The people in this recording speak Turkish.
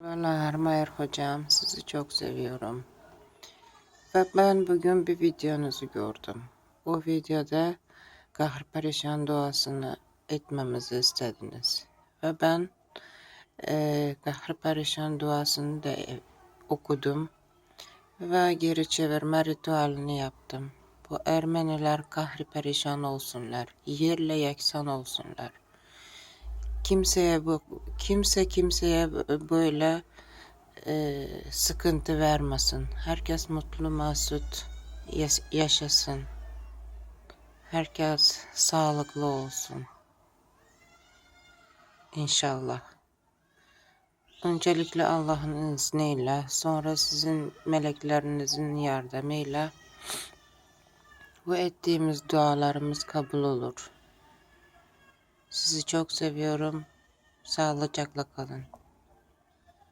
Merhabalar Mayer hocam sizi çok seviyorum. Ve ben bugün bir videonuzu gördüm. O videoda kahr perişan duasını etmemizi istediniz. Ve ben e, kahr perişan duasını da e, okudum. Ve geri çevirme ritüelini yaptım. Bu Ermeniler kahri perişan olsunlar. Yerle yeksan olsunlar kimseye bu kimse kimseye böyle e, sıkıntı vermesin. Herkes mutlu mesut yaş- yaşasın. Herkes sağlıklı olsun. İnşallah. Öncelikle Allah'ın izniyle, sonra sizin meleklerinizin yardımıyla bu ettiğimiz dualarımız kabul olur. Sizi çok seviyorum. Sağlıcakla kalın.